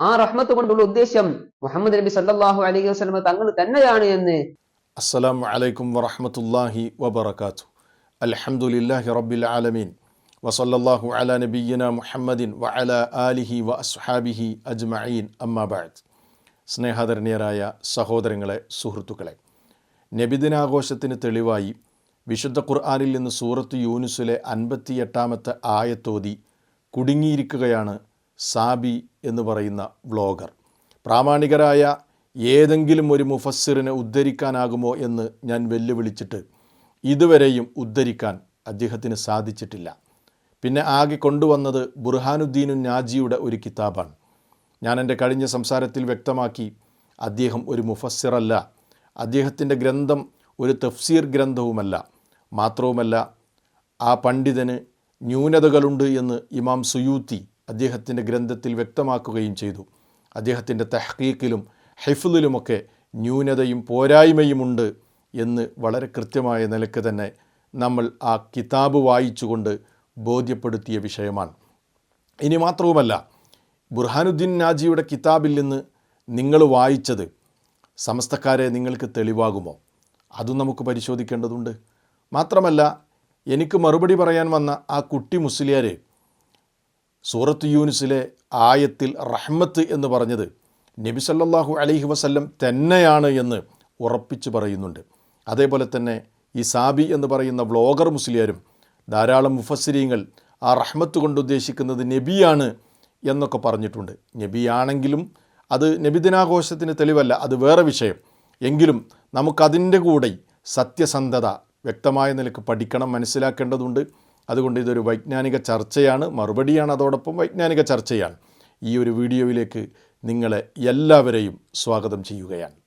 ആ റഹ്മത്ത് കൊണ്ടുള്ള ഉദ്ദേശ്യം മുഹമ്മദ് നബി സല്ലാഹു അലൈഹി വസ്ലമ തങ്ങൾ തന്നെയാണ് എന്ന്. അസ്സലാമു വലൈക്കും വറഹ്മത്തുള്ളാഹി വബർക്കാത്തു അലഹമുല്ലാഹി റബ്ബിൽ ആലമീൻ. വസല്ലല്ലാഹു അലാ നബീന മുഹമ്മദിൻ വഅല ആലിഹി വ അസ്ഹാബിഹി അജ്മഈൻ. അമ്മാ ബഅദ്. സ്നേഹാദരണീയരായ സഹോദരങ്ങളെ സുഹൃത്തുക്കളെ നബിദിനാഘോഷത്തിന് തെളിവായി വിശുദ്ധ ഖുർആാനിൽ നിന്ന് സൂറത്ത് യൂനുസിലെ അൻപത്തിയെട്ടാമത്തെ ആയത്തോതി കുടുങ്ങിയിരിക്കുകയാണ് സാബി എന്ന് പറയുന്ന വ്ളോഗർ. പ്രാമാണികരായ ഏതെങ്കിലും ഒരു മുഫസ്സിറിനെ ഉദ്ധരിക്കാനാകുമോ എന്ന് ഞാൻ വെല്ലുവിളിച്ചിട്ട് ഇതുവരെയും ഉദ്ധരിക്കാൻ അദ്ദേഹത്തിന് സാധിച്ചിട്ടില്ല. പിന്നെ ആകെ കൊണ്ടുവന്നത് ബുർഹാനുദ്ദീനു നാജിയുടെ ഒരു കിതാബാണ്. ഞാൻ എന്റെ കഴിഞ്ഞ സംസാരത്തിൽ വ്യക്തമാക്കി അദ്ദേഹം ഒരു മുഫസ്സിറല്ല. അദ്ദേഹത്തിന്റെ ഗ്രന്ഥം ഒരു തഫ്സീർ ഗ്രന്ഥവുമല്ല. മാത്രവുമല്ല ആ പണ്ഡിതന് ന്യൂനതകളുണ്ട് എന്ന് ഇമാം സുയൂത്തി അദ്ദേഹത്തിന്റെ ഗ്രന്ഥത്തിൽ വ്യക്തമാക്കുകയും ചെയ്തു. അദ്ദേഹത്തിന്റെ തഹ്ക്കീക്കിലും ഹെഫുലിലുമൊക്കെ ന്യൂനതയും പോരായ്മയുമുണ്ട് എന്ന് വളരെ കൃത്യമായ നിലയ്ക്ക് തന്നെ നമ്മൾ ആ കിതാബ് വായിച്ചുകൊണ്ട് ബോധ്യപ്പെടുത്തിയ വിഷയമാണ്. ഇനി മാത്രവുമല്ല ബുർഹാനുദ്ദീൻ നാജിയുടെ കിതാബിൽ നിന്ന് നിങ്ങൾ വായിച്ചത് സമസ്തക്കാരെ നിങ്ങൾക്ക് തെളിവാകുമോ? അതും നമുക്ക് പരിശോധിക്കേണ്ടതുണ്ട്. മാത്രമല്ല എനിക്ക് മറുപടി പറയാൻ വന്ന ആ കുട്ടി മുസ്ലിയാരെ സൂറത്ത് യൂനിസിലെ ആയത്തിൽ റഹ്മത്ത് എന്ന് പറഞ്ഞത് നബി സല്ലാഹു അലൈഹി വസല്ലം തന്നെയാണ് എന്ന് ഉറപ്പിച്ച് പറയുന്നുണ്ട്. അതേപോലെ തന്നെ ഈ സാബി എന്ന് പറയുന്ന വ്ളോഗർ മുസ്ലിയാരും ധാരാളം മുഫസ്സിരീങ്ങൾ ആ റഹ്മത്ത് കൊണ്ട് ഉദ്ദേശിക്കുന്നത് നബിയാണ് എന്നൊക്കെ പറഞ്ഞിട്ടുണ്ട്. നബിയാണെങ്കിലും അത് നബിദിനാഘോഷത്തിന് തെളിവല്ല അത് വേറെ വിഷയം. എങ്കിലും നമുക്കതിന്റെ കൂടെ സത്യസന്ധത വ്യക്തമായ നിലയ്ക്ക് പഠിക്കണം മനസ്സിലാക്കേണ്ടതുണ്ട്. അതുകൊണ്ട് ഇതൊരു വൈജ്ഞാനിക ചർച്ചയാണ് മറുപടിയാണ് അതോടൊപ്പം വൈജ്ഞാനിക ചർച്ചയാണ് ഈ ഒരു വീഡിയോയിലേക്ക് നിങ്ങളെ എല്ലാവരെയും സ്വാഗതം ചെയ്യുകയാണ്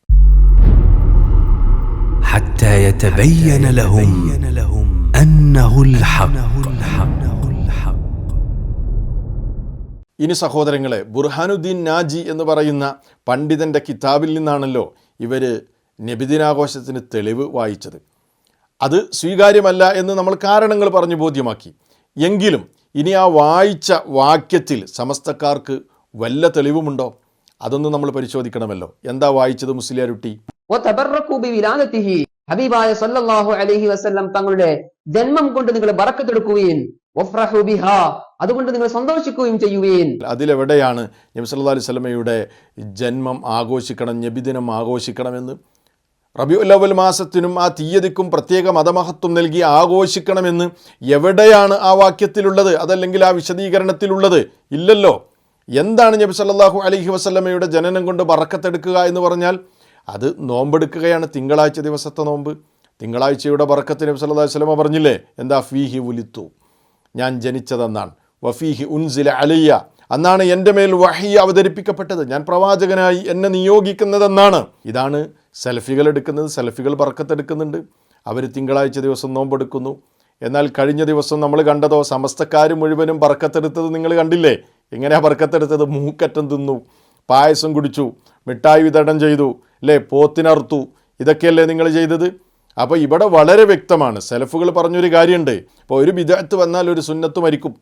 حتى يتبين لهم أنه الحق ഇനി സഹോദരങ്ങളെ ബുർഹാനുദ്ദീൻ നാജി എന്ന് പറയുന്ന പണ്ഡിതൻ്റെ കിതാബിൽ നിന്നാണല്ലോ ഇവർ നബിദിനാഘോഷത്തിന് തെളിവ് വായിച്ചത് അത് സ്വീകാര്യമല്ല എന്ന് നമ്മൾ കാരണങ്ങൾ പറഞ്ഞ് ബോധ്യമാക്കി. എങ്കിലും ഇനി ആ വായിച്ച വാക്യത്തിൽ സമസ്തക്കാർക്ക് വല്ല തെളിവുമുണ്ടോ? അതൊന്നും നമ്മൾ പരിശോധിക്കണമല്ലോ. എന്താ വായിച്ചത് മുസ്ലിയാരുട്ടി? ഹബീബായ സല്ലല്ലാഹു അലൈഹി വസല്ലം തങ്ങളുടെ ജന്മം കൊണ്ട് നിങ്ങൾ ബറക്കത്തെടുക്കുകയും അതുകൊണ്ട് നിങ്ങൾ സന്തോഷിക്കുകയും ചെയ്യുകയും. അതിലെവിടെയാണ് നബി സല്ലല്ലാഹു അലൈഹി സ്വലമയുടെ ജന്മം ആഘോഷിക്കണം നബിദിനം ആഘോഷിക്കണമെന്ന് റബിയുൽ അവൽ മാസത്തിനും ആ തീയതിക്കും പ്രത്യേക മതമഹത്വം നൽകി ആഘോഷിക്കണമെന്ന് എവിടെയാണ് ആ വാക്യത്തിലുള്ളത്? അതല്ലെങ്കിൽ ആ വിശദീകരണത്തിലുള്ളത്? ഇല്ലല്ലോ. എന്താണ് നബി സല്ലാഹു അലഹി വസ്ലമയുടെ ജനനം കൊണ്ട് ബറക്കത്തെടുക്കുക എന്ന് പറഞ്ഞാൽ അത് നോമ്പെടുക്കുകയാണ്. തിങ്കളാഴ്ച ദിവസത്തെ നോമ്പ്. തിങ്കളാഴ്ചയുടെ ബറക്കത്ത് നബി സല്ലല്ലാഹു അലൈഹി വസല്ലമ പറഞ്ഞില്ലേ? എന്താ? ഫീഹി ഉലിത്തു. ഞാൻ ജനിച്ചതെന്നാണ്. വഫീഹി ഉൻസില അലിയ അന്നാണ് എന്റെ മേൽ വഹി അവതരിപ്പിക്കപ്പെട്ടത്. ഞാൻ പ്രവാചകനായി എന്നെ നിയോഗിക്കുന്നതെന്നാണ്. ഇതാണ് സെൽഫികൾ എടുക്കുന്നത് സെൽഫികൾ പറക്കത്തെടുക്കുന്നുണ്ട്. അവർ തിങ്കളാഴ്ച ദിവസം നോമ്പെടുക്കുന്നു. എന്നാൽ കഴിഞ്ഞ ദിവസം നമ്മൾ കണ്ടതോ സമസ്തക്കാർ മുഴുവനും പറക്കത്തെടുത്തത് നിങ്ങൾ കണ്ടില്ലേ? എങ്ങനെയാണ് പറക്കത്തെടുത്തത്? മൂക്കറ്റം തിന്നു പായസം കുടിച്ചു മിഠായി വിതരണം ചെയ്തു അല്ലേ പോത്തിനർത്തു ഇതൊക്കെയല്ലേ നിങ്ങൾ ചെയ്തത്? അപ്പോൾ ഇവിടെ വളരെ വ്യക്തമാണ്. സെലഫുകൾ പറഞ്ഞൊരു കാര്യമുണ്ട്. ഇപ്പോൾ ഒരു വിദഗ്ധത്ത് വന്നാൽ ഒരു സുന്നത്ത് മരിക്കും.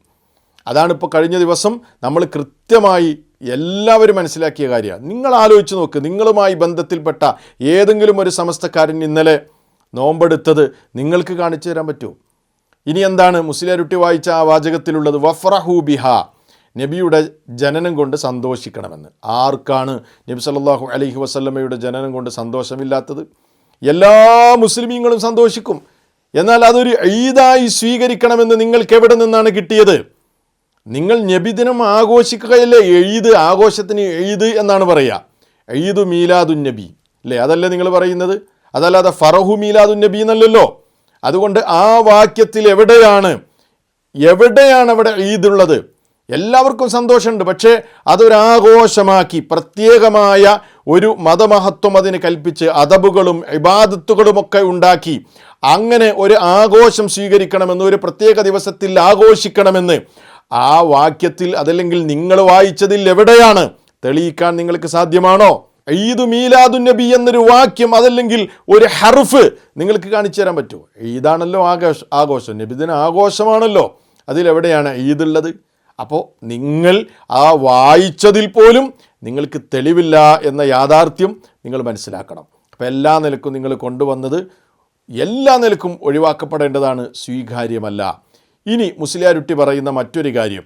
അതാണ് ഇപ്പോൾ കഴിഞ്ഞ ദിവസം നമ്മൾ കൃത്യമായി എല്ലാവരും മനസ്സിലാക്കിയ കാര്യമാണ്. നിങ്ങൾ ആലോചിച്ച് നോക്ക് നിങ്ങളുമായി ബന്ധത്തിൽപ്പെട്ട ഏതെങ്കിലും ഒരു സമസ്തക്കാരൻ ഇന്നലെ നോമ്പെടുത്തത് നിങ്ങൾക്ക് കാണിച്ചു തരാൻ പറ്റുമോ ഇനി എന്താണ്? മുസ്ലിരുട്ടി വായിച്ച ആ വാചകത്തിലുള്ളത് വഫ്രഹു ബിഹ നബിയുടെ ജനനം കൊണ്ട് സന്തോഷിക്കണമെന്ന്. ആർക്കാണ് നബി സല്ലാഹു അലഹി വസല്ലമയുടെ ജനനം കൊണ്ട് സന്തോഷമില്ലാത്തത്? എല്ലാ മുസ്ലിമീങ്ങളും സന്തോഷിക്കും. എന്നാൽ അതൊരു ഈദായി സ്വീകരിക്കണമെന്ന് നിങ്ങൾക്ക് എവിടെ നിന്നാണ് കിട്ടിയത്? നിങ്ങൾ നബിദിനം ആഘോഷിക്കുകയല്ലേ? എഴുത് ആഘോഷത്തിന് എഴുത് എന്നാണ് പറയുക. എഴുതു മീലാദുൻ നബി. അല്ലേ? അതല്ലേ നിങ്ങൾ പറയുന്നത്? അതല്ലാതെ ഫറഹു മീലാദുൻ നബി എന്നല്ലല്ലോ. അതുകൊണ്ട് ആ വാക്യത്തിൽ എവിടെയാണ്? എവിടെയാണ് അവിടെ ഈദുള്ളത്? എല്ലാവർക്കും സന്തോഷമുണ്ട്. പക്ഷേ അതൊരാഘോഷമാക്കി പ്രത്യേകമായ ഒരു മതമഹത്വം അതിന് കൽപ്പിച്ച് അതബുകളും ഇബാദത്തുകളുമൊക്കെ ഉണ്ടാക്കി അങ്ങനെ ഒരു ആഘോഷം സ്വീകരിക്കണമെന്ന് ഒരു പ്രത്യേക ദിവസത്തിൽ ആഘോഷിക്കണമെന്ന് ആ വാക്യത്തിൽ അതല്ലെങ്കിൽ നിങ്ങൾ വായിച്ചതിൽ എവിടെയാണ് തെളിയിക്കാൻ നിങ്ങൾക്ക് സാധ്യമാണോ? ഈദ് മീലാദു നബി എന്നൊരു വാക്യം അതല്ലെങ്കിൽ ഒരു ഹർഫ് നിങ്ങൾക്ക് കാണിച്ചു തരാൻ പറ്റുമോ? ഈദാണല്ലോ ആഘോഷ. ആഘോഷം നബിദിന ആഘോഷമാണല്ലോ. അതിലെവിടെയാണ് ഈദുള്ളത്? അപ്പോൾ നിങ്ങൾ ആ വായിച്ചതിൽ പോലും നിങ്ങൾക്ക് തെളിവില്ല എന്ന യാഥാർത്ഥ്യം നിങ്ങൾ മനസ്സിലാക്കണം. അപ്പോൾ എല്ലാ നിലക്കും നിങ്ങൾ കൊണ്ടുവന്നത് എല്ലാ നിലക്കും ഒഴിവാക്കപ്പെടേണ്ടതാണ്. സ്വീകാര്യമല്ല. ഇനി മുസ്ലിയാരുട്ടി പറയുന്ന മറ്റൊരു കാര്യം.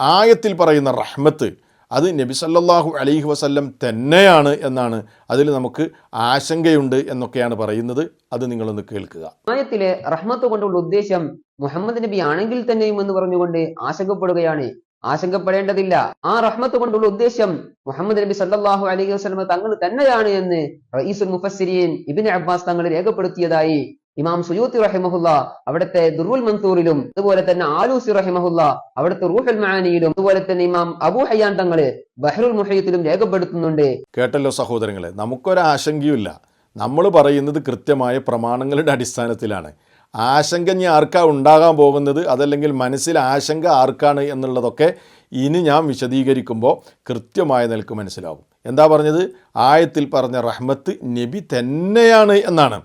ആയത്തിൽ പറയുന്ന റഹ്മത്ത് അത് നബി സല്ലാഹു അലൈഹി വസല്ലം തന്നെയാണ് എന്നാണ് അതിൽ നമുക്ക് ആശങ്കയുണ്ട് എന്നൊക്കെയാണ് പറയുന്നത്. അത് നിങ്ങളൊന്ന് കേൾക്കുക. ആയത്തിലെ റഹ്മത്ത് കൊണ്ടുള്ള ഉദ്ദേശം മുഹമ്മദ് നബി ആണെങ്കിൽ തന്നെയും എന്ന് പറഞ്ഞുകൊണ്ട് ആശങ്കപ്പെടുകയാണ്. ആശങ്കപ്പെടേണ്ടതില്ല. ആ റഹ്മത്ത് കൊണ്ടുള്ള ഉദ്ദേശം മുഹമ്മദ് നബി സല്ലാഹു അലൈഹി വസല്ലം തങ്ങൾ തന്നെയാണ് എന്ന് റഈസുൽ മുഫസ്സിരീൻ ഇബിൻ അബ്ബാസ് തങ്ങൾ രേഖപ്പെടുത്തിയതായി ഇമാം സുയൂത്തി റഹിമഹുല്ല അവിടുത്തെ ദുർവുൽ മൻസൂറിലും അതുപോലെ തന്നെ ആലൂസി റഹിമഹുല്ല അവിടുത്തെ റൂഹൽ മാനിയിലും അതുപോലെ തന്നെ ഇമാം അബു ഹയ്യാൻ തങ്ങൾ ബഹ്റുൽ മുഹയ്യത്തിലും രേഖപ്പെടുത്തുന്നുണ്ട്. കേട്ടല്ലോ സഹോദരങ്ങളെ നമുക്കൊരു നമുക്കൊരാശങ്കയുമില്ല നമ്മൾ പറയുന്നത് കൃത്യമായ പ്രമാണങ്ങളുടെ അടിസ്ഥാനത്തിലാണ്. ആശങ്ക ഇനി ആർക്കാ ഉണ്ടാകാൻ പോകുന്നത്? അതല്ലെങ്കിൽ മനസ്സിൽ ആശങ്ക ആർക്കാണ് എന്നുള്ളതൊക്കെ ഇനി ഞാൻ വിശദീകരിക്കുമ്പോൾ കൃത്യമായ നിലയ്ക്ക് മനസ്സിലാവും. എന്താ പറഞ്ഞത്? ആയത്തിൽ പറഞ്ഞ റഹ്മത്ത് നബി തന്നെയാണ് എന്നാണ്.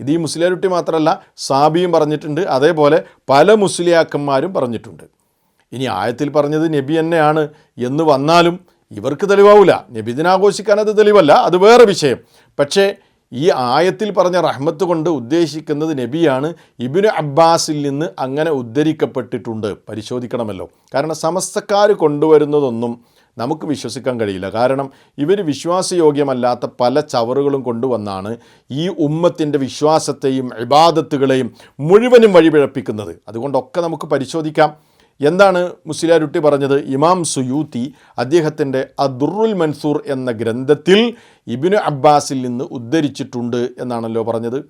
ഇത് ഈ മുസ്ലിയാരുട്ടി മാത്രമല്ല സാബിയും പറഞ്ഞിട്ടുണ്ട് അതേപോലെ പല മുസ്ലിയാക്കന്മാരും പറഞ്ഞിട്ടുണ്ട്. ഇനി ആയത്തിൽ പറഞ്ഞത് നബി തന്നെയാണ് എന്ന് വന്നാലും ഇവർക്ക് തെളിവാവില്ല നബി ദിനാഘോഷിക്കാൻ അത് തെളിവല്ല അത് വേറെ വിഷയം. പക്ഷേ ഈ ആയത്തിൽ പറഞ്ഞ റഹ്മത്ത് കൊണ്ട് ഉദ്ദേശിക്കുന്നത് നബിയാണ് ഇബിന് അബ്ബാസിൽ നിന്ന് അങ്ങനെ ഉദ്ധരിക്കപ്പെട്ടിട്ടുണ്ട്. പരിശോധിക്കണമല്ലോ. കാരണം സമസ്തക്കാർ കൊണ്ടുവരുന്നതൊന്നും നമുക്ക് വിശ്വസിക്കാൻ കഴിയില്ല. കാരണം ഇവർ വിശ്വാസയോഗ്യമല്ലാത്ത പല ചവറുകളും കൊണ്ടുവന്നാണ് ഈ ഉമ്മത്തിന്റെ വിശ്വാസത്തെയും ഇബാദത്തുകളെയും മുഴുവനും വഴിപിഴപ്പിക്കുന്നത്. അതുകൊണ്ടൊക്കെ നമുക്ക് പരിശോധിക്കാം. എന്താണ് മുസ്ലിയാരുട്ടി പറഞ്ഞത്? ഇമാം സുയൂത്തി അദ്ദേഹത്തിന്റെ അദുറുൽ മൻസൂർ എന്ന ഗ്രന്ഥത്തിൽ ഇബിനു അബ്ബാസിൽ നിന്ന് ഉദ്ധരിച്ചിട്ടുണ്ട് എന്നാണല്ലോ പറഞ്ഞത്.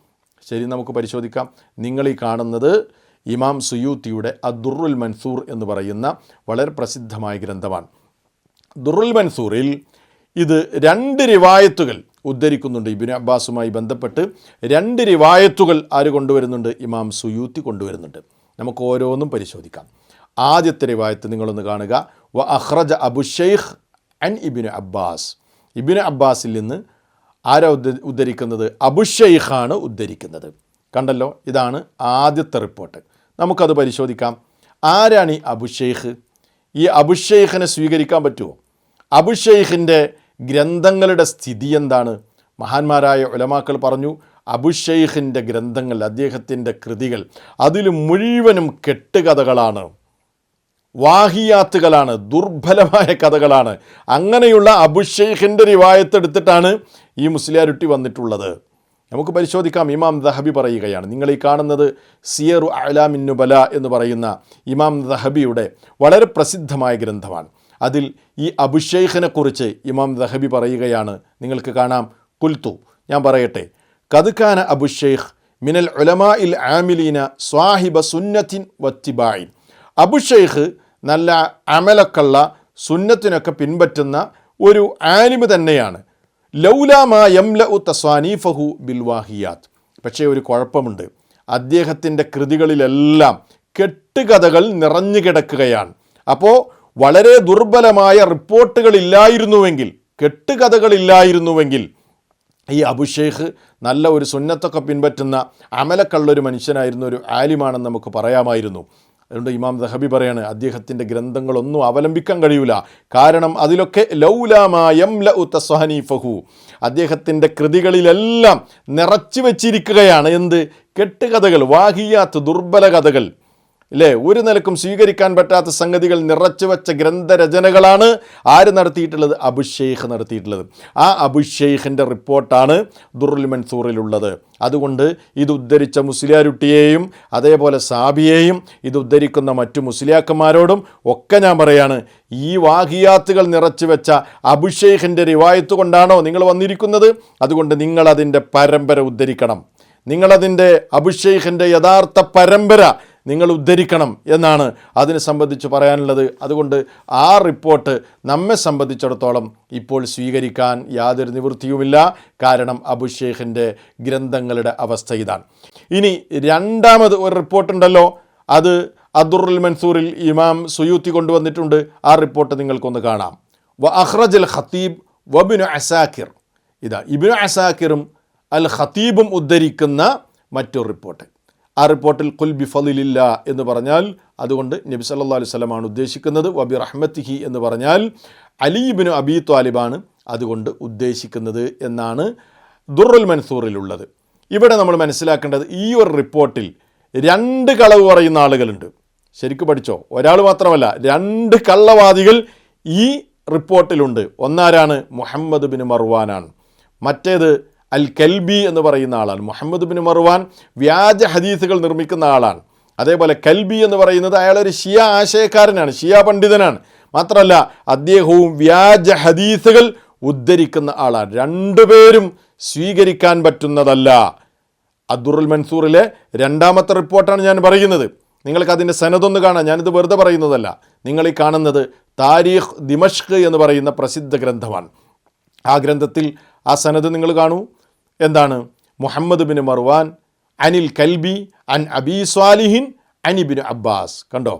ശരി നമുക്ക് പരിശോധിക്കാം. നിങ്ങൾ ഈ കാണുന്നത് ഇമാം സുയൂത്തിയുടെ അദുറുൽ മൻസൂർ എന്ന് പറയുന്ന വളരെ പ്രസിദ്ധമായ ഗ്രന്ഥമാണ്. ദുറുൽ മൻസൂറിൽ ഇത് രണ്ട് റിവായത്തുകൾ ഉദ്ധരിക്കുന്നുണ്ട്. ഇബിൻ അബ്ബാസുമായി ബന്ധപ്പെട്ട് രണ്ട് റിവായത്തുകൾ ആര് കൊണ്ടുവരുന്നുണ്ട്? ഇമാം സുയൂത്തി കൊണ്ടുവരുന്നുണ്ട്. നമുക്ക് ഓരോന്നും പരിശോധിക്കാം. ആദ്യത്തെ റിവായത്ത് നിങ്ങളൊന്ന് കാണുക. വ അഹ്റജ അബു ഷെയ്ഖ് അൻ ഇബിന് അബ്ബാസ്. ഇബിന് അബ്ബാസിൽ നിന്ന് ആരാ ഉദ്ധ ഉദ്ധരിക്കുന്നത്? അബു ഷെയ്ഖാണ് ഉദ്ധരിക്കുന്നത്. കണ്ടല്ലോ? ഇതാണ് ആദ്യത്തെ റിപ്പോർട്ട്. നമുക്കത് പരിശോധിക്കാം. ആരാണ് ഈ അബു ഷെയ്ഖ്? ഈ അബു അബുഷെയ്ഖിനെ സ്വീകരിക്കാൻ പറ്റുമോ അബുഷെയ്ഖിന്റെ ഗ്രന്ഥങ്ങളുടെ സ്ഥിതി എന്താണ്? മഹാന്മാരായ ഉലമാക്കൾ പറഞ്ഞു അബുഷെയ്ഖിന്റെ ഗ്രന്ഥങ്ങൾ അദ്ദേഹത്തിന്റെ കൃതികൾ അതിൽ മുഴുവനും കെട്ടുകഥകളാണ്. വാഹിയാത്തുകളാണ് ദുർബലമായ കഥകളാണ്. അങ്ങനെയുള്ള അബുഷെയ്ഖിന്റെ റിവായത്തെടുത്തിട്ടാണ് ഈ മുസ്ലിയാരുട്ടി വന്നിട്ടുള്ളത്. നമുക്ക് പരിശോധിക്കാം ഇമാം ദഹബി പറയുകയാണ്. നിങ്ങൾ ഈ കാണുന്നത് സിയറു അലാമിന്നുബല എന്ന് പറയുന്ന ഇമാം ദഹബിയുടെ വളരെ പ്രസിദ്ധമായ ഗ്രന്ഥമാണ്. അതിൽ ഈ അബുഷൈഖിനെക്കുറിച്ച് കുറിച്ച് ഇമാം ദഹബി പറയുകയാണ്. നിങ്ങൾക്ക് കാണാം. കുൽത്തു ഞാൻ പറയട്ടെ. കതുക്കാന അബുഷൈഖ് മിനൽ ഉലമാ ഇൽ ആമിലീന സ്വാഹിബ സുന്നത്തിൻ വത്തിബായിൻ അബുഷൈഖ് നല്ല അമലക്കള്ള സുന്നത്തിനൊക്കെ പിൻപറ്റുന്ന ഒരു ആലിമ് തന്നെയാണ്. ലൗലാമാ യംല ഉ തസ്വാനീഫഹു ബിൽവാഹിയാത്ത് പക്ഷേ ഒരു കുഴപ്പമുണ്ട്. അദ്ദേഹത്തിന്റെ കൃതികളിലെല്ലാം കെട്ടുകഥകൾ നിറഞ്ഞു കിടക്കുകയാണ്. അപ്പോൾ വളരെ ദുർബലമായ റിപ്പോർട്ടുകളില്ലായിരുന്നുവെങ്കിൽ കെട്ടുകഥകളില്ലായിരുന്നുവെങ്കിൽ ഈ അബുഷേഖ് നല്ല ഒരു സുന്നത്തൊക്കെ പിൻപറ്റുന്ന അമലക്കള്ളൊരു മനുഷ്യനായിരുന്ന ഒരു ആലിമാണെന്ന് നമുക്ക് പറയാമായിരുന്നു. അതുകൊണ്ട് ഇമാം ദഹബി പറയാണ് അദ്ദേഹത്തിന്റെ ഗ്രന്ഥങ്ങളൊന്നും അവലംബിക്കാൻ കഴിയൂല. കാരണം അതിലൊക്കെ ലൗലാമായം ല ഫഹു അദ്ദേഹത്തിന്റെ കൃതികളിലെല്ലാം നിറച്ചു വച്ചിരിക്കുകയാണ്. എന്ത്? കെട്ടുകഥകൾ വാഹിയാത്ത് ദുർബല കഥകൾ ഇല്ലേ ഒരു നിലക്കും സ്വീകരിക്കാൻ പറ്റാത്ത സംഗതികൾ നിറച്ചു വച്ച ഗ്രന്ഥരചനകളാണ് ആര് നടത്തിയിട്ടുള്ളത്? അബുഷെയ്ഖ് നടത്തിയിട്ടുള്ളത്. ആ അബുഷെയ്ഖിന്റെ റിപ്പോർട്ടാണ് ദുറുൽ മൻസൂറിലുള്ളത്. അതുകൊണ്ട് ഇത് ഉദ്ധരിച്ച മുസ്ലിയാരുട്ടിയെയും അതേപോലെ സാബിയെയും ഇത് ഉദ്ധരിക്കുന്ന മറ്റു മുസ്ലിയാക്കന്മാരോടും ഒക്കെ ഞാൻ പറയാണ് ഈ വാഹിയാത്തുകൾ നിറച്ചു വെച്ച അബുഷെയ്ഖിന്റെ റിവായത്ത് കൊണ്ടാണോ നിങ്ങൾ വന്നിരിക്കുന്നത്? അതുകൊണ്ട് നിങ്ങളതിന്റെ പരമ്പര ഉദ്ധരിക്കണം. നിങ്ങളതിന്റെ അബുഷെയ്ഖിന്റെ യഥാർത്ഥ പരമ്പര നിങ്ങൾ ഉദ്ധരിക്കണം എന്നാണ് അതിനെ സംബന്ധിച്ച് പറയാനുള്ളത്. അതുകൊണ്ട് ആ റിപ്പോർട്ട് നമ്മെ സംബന്ധിച്ചിടത്തോളം ഇപ്പോൾ സ്വീകരിക്കാൻ യാതൊരു നിവൃത്തിയുമില്ല. കാരണം അബുഷേഖിന്റെ ഗ്രന്ഥങ്ങളുടെ അവസ്ഥ ഇതാണ്. ഇനി രണ്ടാമത് ഒരു റിപ്പോർട്ടുണ്ടല്ലോ. അത് അദുറുൽ മൻസൂറിൽ ഇമാം സുയൂത്തി കൊണ്ടുവന്നിട്ടുണ്ട്. ആ റിപ്പോർട്ട് നിങ്ങൾക്കൊന്ന് കാണാം. വ അഹ്റജ് അൽ ഖത്തീബ് വബിനു അസാക്കിർ ഇതാ ഇബിനു അസാക്കിറും അൽ ഖത്തീബും ഉദ്ധരിക്കുന്ന മറ്റൊരു റിപ്പോർട്ട്. ആ റിപ്പോർട്ടിൽ കുൽ ബിഫലില്ല എന്ന് പറഞ്ഞാൽ അതുകൊണ്ട് നബി സല്ലാ അലൈഹി സ്വലമാണ് ഉദ്ദേശിക്കുന്നത് വബി റഹ്മത്തിഹി എന്ന് പറഞ്ഞാൽ അലീബിന് അബി ത്വാലിബാണ് അതുകൊണ്ട് ഉദ്ദേശിക്കുന്നത് എന്നാണ് ദുറുൽ മൻസൂറിലുള്ളത്. ഇവിടെ നമ്മൾ മനസ്സിലാക്കേണ്ടത് ഈ ഒരു റിപ്പോർട്ടിൽ രണ്ട് കളവ് പറയുന്ന ആളുകളുണ്ട്. ശരിക്കും പഠിച്ചോ? ഒരാൾ മാത്രമല്ല രണ്ട് കള്ളവാദികൾ ഈ റിപ്പോർട്ടിലുണ്ട്. ഒന്നാരാണ്? മുഹമ്മദ് ബിൻ മർവാനാണ്. മറ്റേത് അൽ കൽബി എന്ന് പറയുന്ന ആളാണ്. മുഹമ്മദ് ബിൻ മർവാൻ വ്യാജ ഹദീസുകൾ നിർമ്മിക്കുന്ന ആളാണ്. അതേപോലെ കൽബി എന്ന് പറയുന്നത് അയാളൊരു ഷിയ ആശയക്കാരനാണ് ഷിയ പണ്ഡിതനാണ്. മാത്രമല്ല അദ്ദേഹവും വ്യാജ ഹദീസുകൾ ഉദ്ധരിക്കുന്ന ആളാണ്. രണ്ടുപേരും സ്വീകരിക്കാൻ പറ്റുന്നതല്ല. അബ്ദുറുൽ മൻസൂറിലെ രണ്ടാമത്തെ റിപ്പോർട്ടാണ് ഞാൻ പറയുന്നത്. നിങ്ങൾക്ക് അതിന്റെ സനതൊന്ന് കാണാം. ഞാനിത് വെറുതെ പറയുന്നതല്ല. നിങ്ങൾ ഈ കാണുന്നത് താരീഖ് ദിമഷ്ക് എന്ന് പറയുന്ന പ്രസിദ്ധ ഗ്രന്ഥമാണ്. ആ ഗ്രന്ഥത്തിൽ ആ സനത് നിങ്ങൾ കാണൂ. എന്താണ്? മുഹമ്മദ് ബിൻ മർവാൻ അനിൽ കൽബി അൻ അബി സ്വാലിഹിൻ അനി അനിബിൻ അബ്ബാസ്. കണ്ടോ?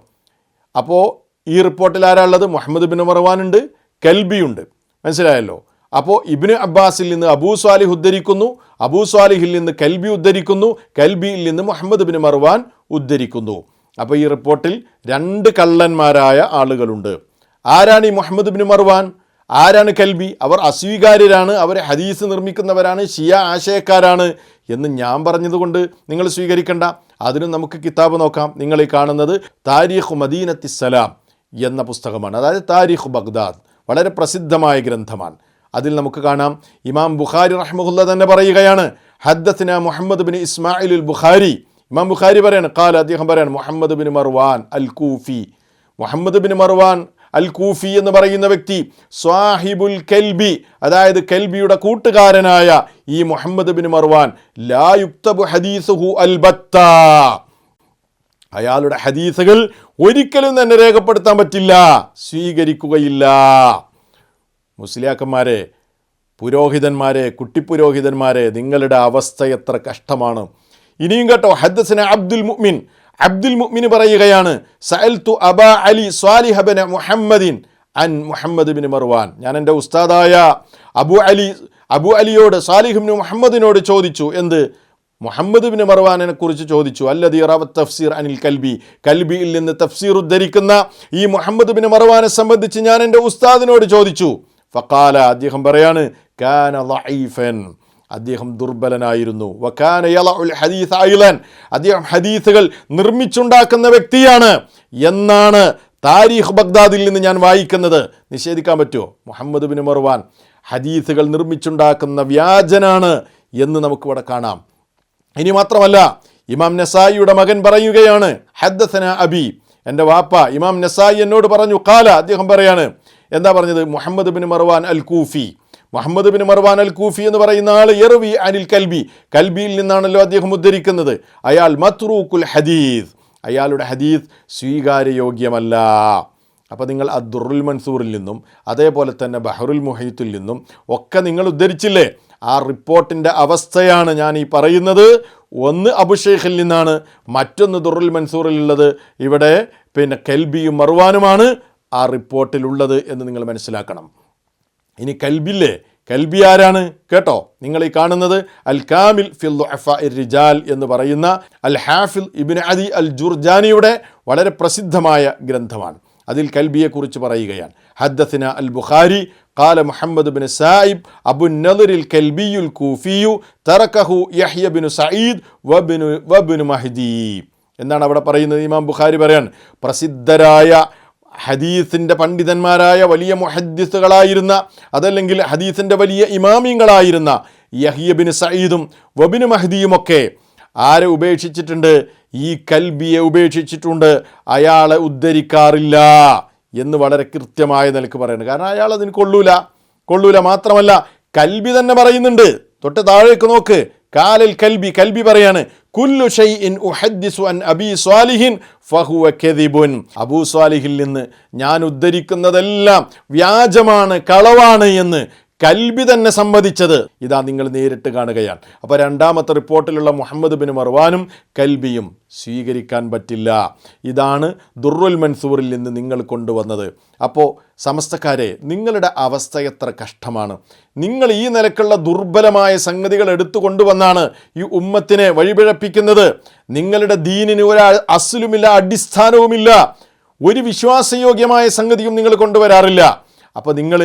അപ്പോൾ ഈ റിപ്പോർട്ടിൽ ആരാളുള്ളത് മുഹമ്മദ് ബിൻ മർവാൻ ഉണ്ട് കൽബിയുണ്ട് മനസ്സിലായല്ലോ? അപ്പോൾ ഇബിന് അബ്ബാസിൽ നിന്ന് അബൂ സ്വാലിഹ് ഉദ്ധരിക്കുന്നു അബൂ സ്വാലിഹിൽ നിന്ന് കൽബി ഉദ്ധരിക്കുന്നു കൽബിയിൽ നിന്ന് മുഹമ്മദ് ബിൻ മർവാൻ ഉദ്ധരിക്കുന്നു. അപ്പോൾ ഈ റിപ്പോർട്ടിൽ രണ്ട് കള്ളന്മാരായ ആളുകളുണ്ട്. ആരാണ് ഈ മുഹമ്മദ് ബിൻ മർവാൻ? ആരാണ് കൽബി? അവർ അസ്വീകാര്യരാണ് അവർ ഹദീസ് നിർമ്മിക്കുന്നവരാണ് ഷിയ ആശയക്കാരാണ് എന്ന് ഞാൻ പറഞ്ഞതുകൊണ്ട് നിങ്ങൾ സ്വീകരിക്കേണ്ട. അതിനും നമുക്ക് കിതാബ് നോക്കാം. നിങ്ങൾ ഈ കാണുന്നത് മദീനത്തി സലാം എന്ന പുസ്തകമാണ്. അതായത് താരിഖ് ബഗ്ദാദ്. വളരെ പ്രസിദ്ധമായ ഗ്രന്ഥമാണ്. അതിൽ നമുക്ക് കാണാം. ഇമാം ബുഖാരി റഹ്മുല്ല തന്നെ പറയുകയാണ് ഹദ്ദത്തിന മുഹമ്മദ് ബിൻ ഇസ്മായിൽ ബുഖാരി. ഇമാം ബുഖാരി പറയാണ് കാല അദ്ദേഹം പറയാണ് Muhammad bin Marwan al Kufi. Muhammad bin Marwan al Kufi എന്ന് പറയുന്ന വ്യക്തി സ്വാഹിബുൽ കെൽബി അതായത് കെൽബിയുടെ കൂട്ടുകാരനായ ഈ മുഹമ്മദ് ബിൻ മർവാൻ ലാ യുക്തബു ഹദീസുഹു അൽബത്ത. അയാളുടെ ഹദീസുകൾ ഒരിക്കലും തന്നെ രേഖപ്പെടുത്താൻ പറ്റില്ല സ്വീകരിക്കുകയില്ല. മുസ്ലിയാക്കന്മാരെ പുരോഹിതന്മാരെ കുട്ടിപ്പുരോഹിതന്മാരെ നിങ്ങളുടെ അവസ്ഥ എത്ര കഷ്ടമാണ്. ഇനിയും കേട്ടോ ഹദ്സന അബ്ദുൽ മുഅ്മിൻ അബ്ദുൽ മുഅ്മിന് പറയുകയാണ് സഅൽതു അബ അലി സ്വാലിഹബന മുഹമ്മദിൻ അൻ മുഹമ്മദ് ബിൻ മർവാൻ. ഞാൻ എന്റെ ഉസ്താദായ അബു അലി അബു അലിയോട് സാലിഹിബിന് മുഹമ്മദിനോട് ചോദിച്ചു എന്ത്? മുഹമ്മദ് ബിൻ മർവാനെ കുറിച്ച് ചോദിച്ചു അല്ലതി റവ തഫ്സീർ അനിൽ കൽബി. കൽബിയിൽ നിന്ന് തഫ്സീർ ഉദ്ധരിക്കുന്ന ഈ മുഹമ്മദ് ബിൻ മർവാനെ സംബന്ധിച്ച് ഞാൻ എന്റെ ഉസ്താദിനോട് ചോദിച്ചു. ഫക്കാല അദ്ദേഹം പറയാണ് കാന ലഈഫൻ. അദ്ദേഹം ദുർബലനായിരുന്നു. ഹദീസ് ഐലൻ. അദ്ദേഹം ഹദീസുകൾ നിർമ്മിച്ചുണ്ടാക്കുന്ന വ്യക്തിയാണ് എന്നാണ് താരീഖ് ബഗ്ദാദിൽ നിന്ന് ഞാൻ വായിക്കുന്നത്. നിഷേധിക്കാൻ പറ്റുമോ? മുഹമ്മദ് ബിൻ മർവാൻ ഹദീസുകൾ നിർമ്മിച്ചുണ്ടാക്കുന്ന വ്യാജനാണ് എന്ന് നമുക്കിവിടെ കാണാം. ഇനി മാത്രമല്ല ഇമാം നസായിയുടെ മകൻ പറയുകയാണ് ഹദ്ദസന അബി. എന്റെ വാപ്പ ഇമാം നസായി എന്നോട് പറഞ്ഞു കാല അദ്ദേഹം പറയാണ് എന്താ പറഞ്ഞത്? Muhammad bin Marwan al Kufi Muhammad bin Marwan al Kufi എന്ന് പറയുന്ന ആൾ എറവി അനിൽ കൽബി. കൽബിയിൽ നിന്നാണല്ലോ അദ്ദേഹം ഉദ്ധരിക്കുന്നത്. അയാൾ മത്രൂക്കുൽ ഹദീസ്. അയാളുടെ ഹദീസ് സ്വീകാര്യയോഗ്യമല്ല. അപ്പോൾ നിങ്ങൾ അദ്ദുറുൽ മൻസൂറിൽ നിന്നും അതേപോലെ തന്നെ ബഹറുൽ മുഹീത്തിൽ നിന്നും ഒക്കെ നിങ്ങൾ ഉദ്ധരിച്ചില്ലേ? ആ റിപ്പോർട്ടിന്റെ അവസ്ഥയാണ് ഞാൻ ഈ പറയുന്നത്. ഒന്ന് അബുഷേഖിൽ നിന്നാണ് മറ്റൊന്ന് ദുറുൽ മൻസൂറിലുള്ളത് ഇവിടെ പിന്നെ കെൽബിയും മറുവാനുമാണ് ആ റിപ്പോർട്ടിലുള്ളത് എന്ന് നിങ്ങൾ മനസ്സിലാക്കണം. ഇനി കൽബില്ലേ കൽബി ആരാണ് കേട്ടോ നിങ്ങൾ ഈ കാണുന്നത് അൽ കാമിൽ ഫിൽ ദുഅഫാ റിജാൽ എന്ന് പറയുന്ന അൽ ഹാഫിൽ ഇബിൻ അദി അൽ ജുർജാനിയുടെ വളരെ പ്രസിദ്ധമായ ഗ്രന്ഥമാണ് അതിൽ കൽബിയെക്കുറിച്ച് പറയുകയാണ് ഹദ്ദസിന അൽ ബുഖാരി قال محمد بن سائب أبو النضر الكلبي الكوفي تركه يحيى بن سعيد وابن وابن مهدي എന്നാണ് അവിടെ പറയുന്നത് ഇമാം ബുഖാരി പറയാൻ പ്രസിദ്ധരായ ഹദീസിന്റെ പണ്ഡിതന്മാരായ വലിയ മുഹദ്ദിസുകളായിരുന്ന അതല്ലെങ്കിൽ ഹദീസിന്റെ വലിയ ഇമാമിങ്ങളായിരുന്ന യഹിയബിൻ സയ്യിദും വബിന് മഹദിയുമൊക്കെ ആരെ ഉപേക്ഷിച്ചിട്ടുണ്ട്? ഈ കൽബിയെ ഉപേക്ഷിച്ചിട്ടുണ്ട്. അയാളെ ഉദ്ധരിക്കാറില്ല എന്ന് വളരെ കൃത്യമായ നിലയ്ക്ക് പറയുന്നത് കാരണം അയാൾ അതിന് കൊള്ളൂല. കൊള്ളൂല മാത്രമല്ല കൽബി തന്നെ പറയുന്നുണ്ട്. തൊട്ട് താഴേക്ക് നോക്ക്. കാലൽ കൽബി കൽബി പറയാണ്. കുല്ലു ഷൈഇൻ ഉഹദ്ദിസു അൻ അബി സ്വാലിഹിൻ ഫഹുവ കെതിബുൻ അബൂ സ്വാലിഹിൽ നിന്ന് ഞാൻ ഉദ്ധരിക്കുന്നതെല്ലാം വ്യാജമാണ് കളവാണ് എന്ന് കൽബി തന്നെ സമ്മതിച്ചത് ഇതാ നിങ്ങൾ നേരിട്ട് കാണുകയാണ്. അപ്പോൾ രണ്ടാമത്തെ റിപ്പോർട്ടിലുള്ള മുഹമ്മദ് ബിൻ മർവാനും കൽബിയും സ്വീകരിക്കാൻ പറ്റില്ല. ഇതാണ് ദുർറുൽ മൻസൂറിൽ നിന്ന് നിങ്ങൾ കൊണ്ടുവന്നത്. അപ്പോൾ സമസ്തക്കാരെ നിങ്ങളുടെ അവസ്ഥ എത്ര കഷ്ടമാണ്. നിങ്ങൾ ഈ നിലക്കുള്ള ദുർബലമായ സംഗതികൾ എടുത്തു കൊണ്ടുവന്നാണ് ഈ ഉമ്മത്തിനെ വഴിപിഴപ്പിക്കുന്നത്. നിങ്ങളുടെ ദീനിന് ഒരു അസുലുമില്ല അടിസ്ഥാനവുമില്ല. ഒരു വിശ്വാസയോഗ്യമായ സംഗതിയും നിങ്ങൾ കൊണ്ടുവരാറില്ല. അപ്പോൾ നിങ്ങൾ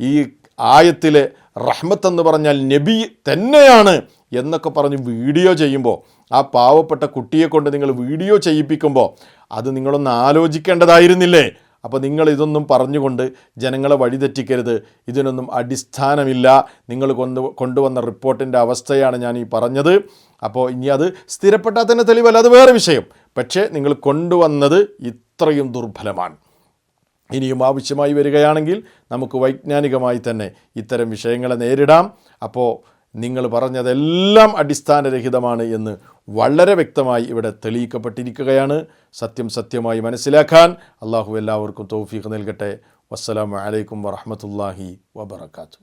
ഈ ആയത്തിൽ റഹ്മത്ത് എന്ന് പറഞ്ഞാൽ നബി തന്നെയാണ് എന്നൊക്കെ പറഞ്ഞ് വീഡിയോ ചെയ്യുമ്പോൾ ആ പാവപ്പെട്ട കുട്ടിയെ കൊണ്ട് നിങ്ങൾ വീഡിയോ ചെയ്യിപ്പിക്കുമ്പോൾ അത് നിങ്ങളൊന്ന് ആലോചിക്കേണ്ടതായിരുന്നില്ലേ? അപ്പോൾ നിങ്ങൾ ഇതൊന്നും പറഞ്ഞുകൊണ്ട് ജനങ്ങളെ വഴിതെറ്റിക്കരുത്. ഇതിനൊന്നും അടിസ്ഥാനമില്ല. നിങ്ങൾ കൊണ്ട് കൊണ്ടുവന്ന റിപ്പോർട്ടിന്റെ അവസ്ഥയാണ് ഞാൻ ഈ പറഞ്ഞത്. അപ്പോൾ ഇനി അത് സ്ഥിരപ്പെട്ടാൽ തന്നെ തെളിവല്ല. അത് വേറെ വിഷയം. പക്ഷേ നിങ്ങൾ കൊണ്ടുവന്നത് ഇത്രയും ദുർബലമാണ്. ഇനിയും ആവശ്യമായി വരികയാണെങ്കിൽ നമുക്ക് വൈജ്ഞാനികമായി തന്നെ ഇത്തരം വിഷയങ്ങളെ നേരിടാം. അപ്പോൾ നിങ്ങൾ പറഞ്ഞതെല്ലാം അടിസ്ഥാനരഹിതമാണ് എന്ന് വളരെ വ്യക്തമായി ഇവിടെ തെളിയിക്കപ്പെട്ടിരിക്കുകയാണ്. സത്യം സത്യമായി മനസ്സിലാക്കാൻ അള്ളാഹു എല്ലാവർക്കും തൗഫീഖ് നൽകട്ടെ. വസ്സലാമു അലൈക്കും വറഹമത്തല്ലാഹി വബർക്കാത്തു